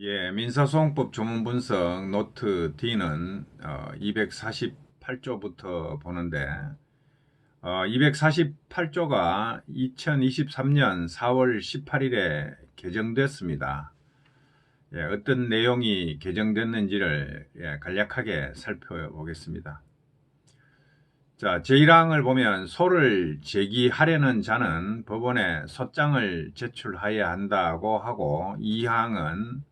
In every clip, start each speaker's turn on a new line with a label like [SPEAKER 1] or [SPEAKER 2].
[SPEAKER 1] 예, 민사소송법 조문 분석 노트 D는 어, 248조부터 보는데 어, 248조가 2023년 4월 18일에 개정됐습니다. 예, 어떤 내용이 개정됐는지를 예, 간략하게 살펴보겠습니다. 자, 제1항을 보면 소를 제기하려는 자는 법원에 소장을 제출하여야 한다고 하고 2항은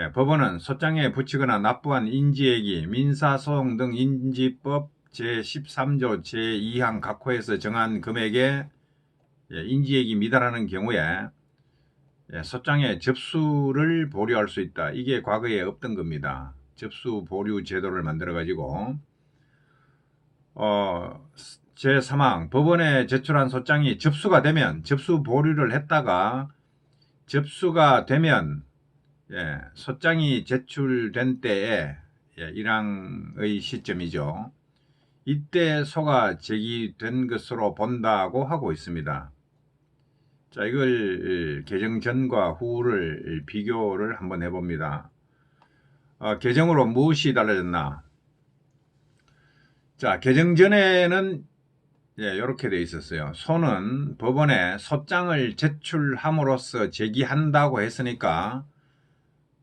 [SPEAKER 1] 예, 법원은 소장에 붙이거나 납부한 인지액이 민사소송 등 인지법 제13조 제2항 각호에서 정한 금액에 예, 인지액이 미달하는 경우에 예, 소장의 접수를 보류할 수 있다. 이게 과거에 없던 겁니다. 접수 보류 제도를 만들어 가지고 어, 제3항 법원에 제출한 소장이 접수가 되면 접수 보류를 했다가 접수가 되면 예, 소장이 제출된 때에 예, 1항의 시점이죠. 이때 소가 제기된 것으로 본다고 하고 있습니다. 자, 이걸 개정 전과 후를 비교를 한번 해봅니다. 어, 개정으로 무엇이 달라졌나? 자, 개정 전에는 예, 이렇게 돼 있었어요. 소는 법원에 소장을 제출함으로써 제기한다고 했으니까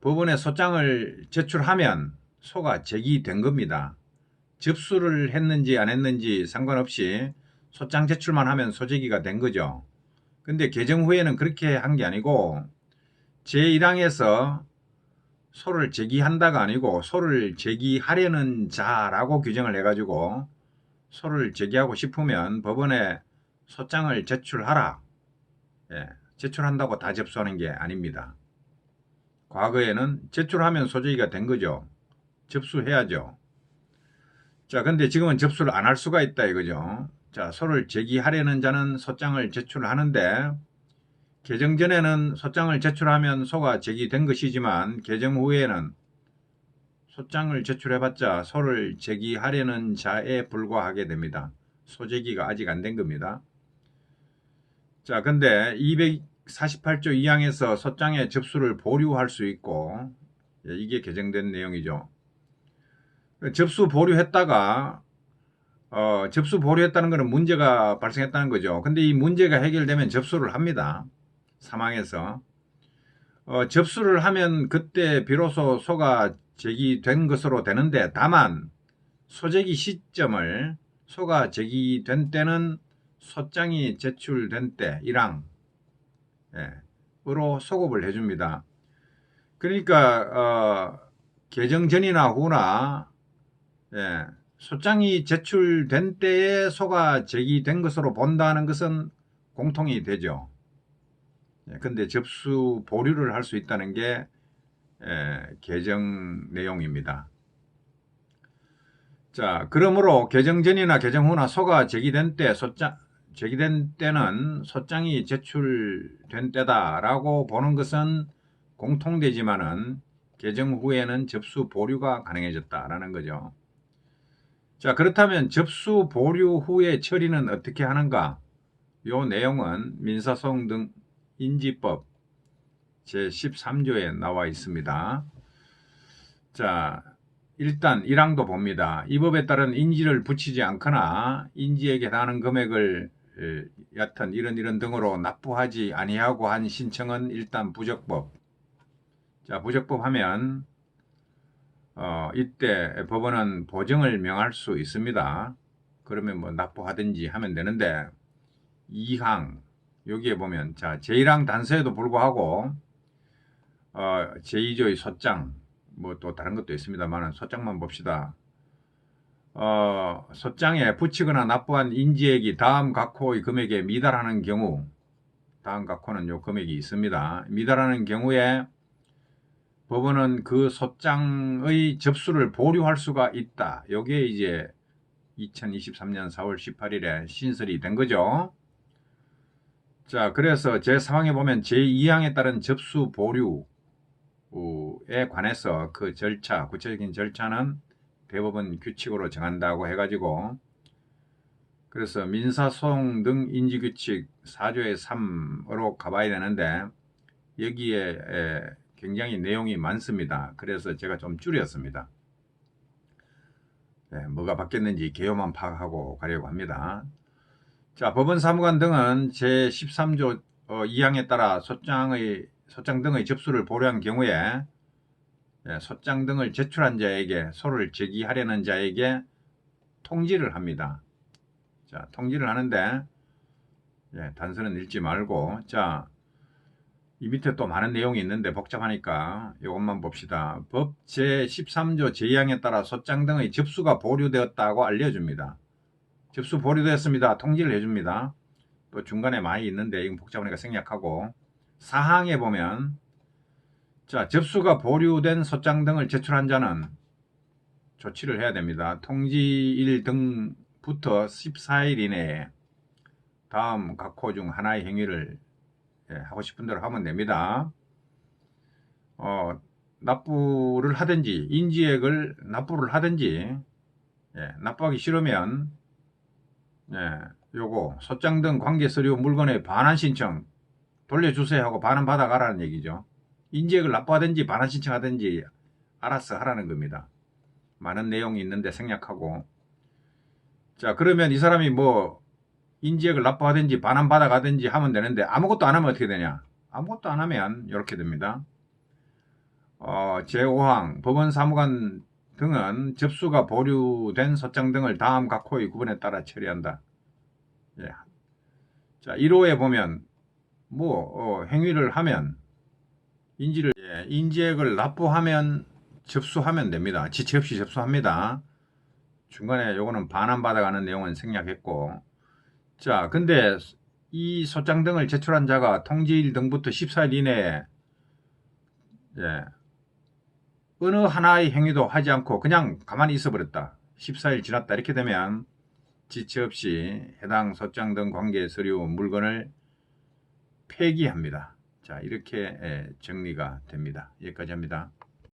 [SPEAKER 1] 법원에 소장을 제출하면 소가 제기된 겁니다. 접수를 했는지 안 했는지 상관없이 소장 제출만 하면 소제기가 된 거죠. 근데 개정 후에는 그렇게 한 게 아니고 제1항에서 소를 제기한다가 아니고 소를 제기하려는 자라고 규정을 해가지고 소를 제기하고 싶으면 법원에 소장을 제출하라. 예, 제출한다고 다 접수하는 게 아닙니다. 과거에는 제출하면 소제기가 된 거죠. 접수해야죠. 자, 근데 지금은 접수를 안 할 수가 있다 이거죠. 자, 소를 제기하려는 자는 소장을 제출하는데 개정 전에는 소장을 제출하면 소가 제기된 것이지만 개정 후에는 소장을 제출해봤자 소를 제기하려는 자에 불과하게 됩니다. 소제기가 아직 안 된 겁니다. 자, 근데 248조 2항에서 소장의 접수를 보류할 수 있고 예, 이게 개정된 내용이죠. 접수 보류했다가 어, 접수 보류했다는 것은 문제가 발생했다는 거죠. 근데 이 문제가 해결되면 접수를 합니다. 사망해서 어, 접수를 하면 그때 비로소 소가 제기된 것으로 되는데 다만 소제기 시점을 소가 제기된 때는 소장이 제출된 때 1항 예, 으로 소급을 해줍니다. 그러니까 어, 개정 전이나 후나 예, 소장이 제출된 때에 소가 제기된 것으로 본다는 것은 공통이 되죠. 예, 근데 접수 보류를 할 수 있다는 게 예, 개정 내용입니다. 자, 그러므로 개정 전이나 개정 후나 소가 제기된 때 소장 제기된 때는 소장이 제출된 때다라고 보는 것은 공통되지만은 개정 후에는 접수 보류가 가능해졌다라는 거죠. 자, 그렇다면 접수 보류 후에 처리는 어떻게 하는가? 요 내용은 민사소송 등 인지법 제13조에 나와 있습니다. 자, 일단 1항도 봅니다. 이 법에 따른 인지를 붙이지 않거나 인지에 해당하는 금액을 에, 얕은 이런 이런 등으로 납부하지 아니하고 한 신청은 일단 부적법. 자, 부적법 하면 어, 이때 법원은 보증을 명할 수 있습니다. 그러면 뭐 납부하든지 하면 되는데 2항 여기에 보면 자 제1항 단서에도 불구하고 어, 제2조의 소장 뭐 또 다른 것도 있습니다만 소장만 봅시다. 어, 소장에 붙이거나 납부한 인지액이 다음 각호의 금액에 미달하는 경우 다음 각호는 요 금액이 있습니다. 미달하는 경우에 법원은 그 소장의 접수를 보류할 수가 있다. 요게 이제 2023년 4월 18일에 신설이 된 거죠. 자, 그래서 제 상황에 보면 제2항에 따른 접수 보류에 관해서 그 절차, 구체적인 절차는 대법원 규칙으로 정한다고 해가지고 그래서 민사소송 등 인지규칙 4조의 3으로 가봐야 되는데 여기에 굉장히 내용이 많습니다. 그래서 제가 좀 줄였습니다. 네, 뭐가 바뀌었는지 개요만 파악하고 가려고 합니다. 자, 법원 사무관 등은 제13조 2항에 따라 소장의 소장 등의 접수를 보류한 경우에 예, 소장 등을 제출한 자에게 소를 제기하려는 자에게 통지를 합니다. 자, 통지를 하는데 예, 단서는 읽지 말고 자, 이 밑에 또 많은 내용이 있는데 복잡하니까 이것만 봅시다. 법 제13조 제2항에 따라 소장 등의 접수가 보류되었다고 알려줍니다. 접수 보류되었습니다. 통지를 해줍니다. 또 중간에 많이 있는데 이건 복잡하니까 생략하고 사항에 보면 자 접수가 보류된 소장 등을 제출한 자는 조치를 해야 됩니다. 통지일 등부터 14일 이내에 다음 각 호 중 하나의 행위를 예, 하고 싶은 대로 하면 됩니다. 어, 납부를 하든지 인지액을 납부를 하든지 예, 납부하기 싫으면 예, 요거 소장 등 관계 서류 물건의 반환 신청 돌려주세요 하고 반환 받아가라는 얘기죠. 인지액을 납부하든지 반환 신청하든지 알아서 하라는 겁니다. 많은 내용이 있는데 생략하고 자 그러면 이 사람이 뭐 인지액을 납부하든지 반환 받아가든지 하면 되는데 아무것도 안 하면 어떻게 되냐 아무것도 안 하면 이렇게 됩니다 어, 제5항 법원 사무관 등은 접수가 보류된 소장 등을 다음 각 호의 구분에 따라 처리한다 예. 자 1호에 보면 뭐 어, 행위를 하면 인지를 예, 인지액을 납부하면 접수하면 됩니다 지체 없이 접수합니다 중간에 요거는 반환 받아가는 내용은 생략했고 자, 근데 이 소장 등을 제출한 자가 통지일 등부터 14일 이내에 예, 어느 하나의 행위도 하지 않고 그냥 가만히 있어 버렸다. 14일 지났다. 이렇게 되면 지체 없이 해당 소장 등 관계 서류 물건을 폐기합니다. 자, 이렇게 예, 정리가 됩니다. 여기까지 합니다.